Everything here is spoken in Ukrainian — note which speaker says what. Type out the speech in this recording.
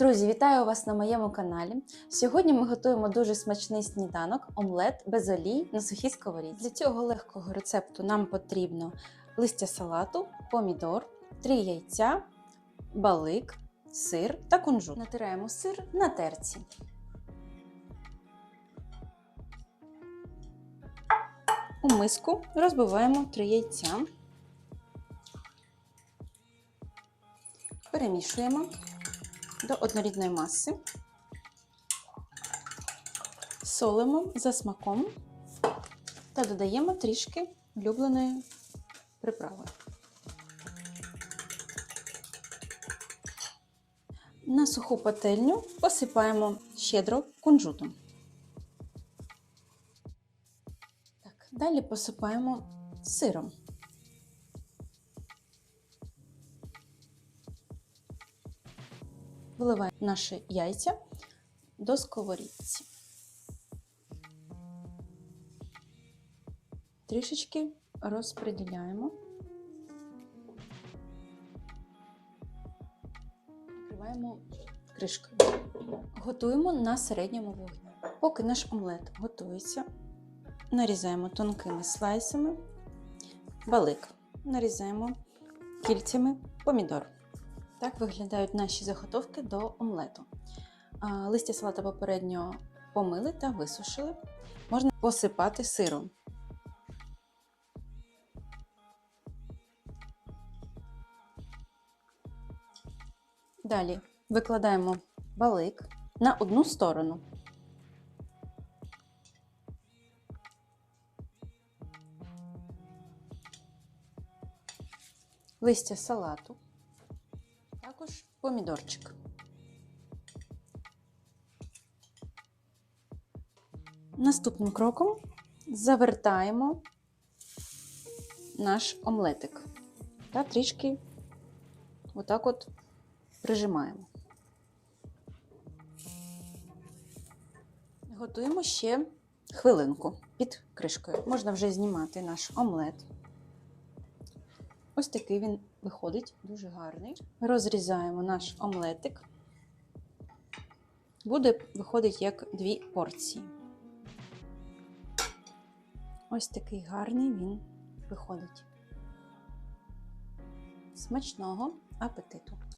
Speaker 1: Друзі, вітаю вас на моєму каналі. Сьогодні ми готуємо дуже смачний сніданок омлет без олій на сухій сковорідці. Для цього легкого рецепту нам потрібно листя салату, помідор, 3 яйця, балик, сир та кунжут. Натираємо сир на терці. У миску розбиваємо 3 яйця. Перемішуємо до однорідної маси. Солимо за смаком та додаємо трішки улюбленої приправи. На суху пательню посипаємо щедро кунжутом. Так, далі посипаємо сиром. Виливаємо наші яйця до сковорідці. Трішечки розподіляємо. Накриваємо кришкою. Готуємо на середньому вогні. Поки наш омлет готується, нарізаємо тонкими слайсами балик. Нарізаємо кільцями помідор. Так виглядають наші заготовки до омлету. Листя салата попередньо помили та висушили. Можна посипати сиром. Далі викладаємо балик на одну сторону. Листя салату також помідорчик. Наступним кроком завертаємо наш омлетик та трішки отак от прижимаємо. Готуємо ще хвилинку під кришкою. Можна вже знімати наш омлет. Ось такий він виходить, дуже гарний. Розрізаємо наш омлетик. Буде виходить як дві порції. Ось такий гарний він виходить. Смачного апетиту!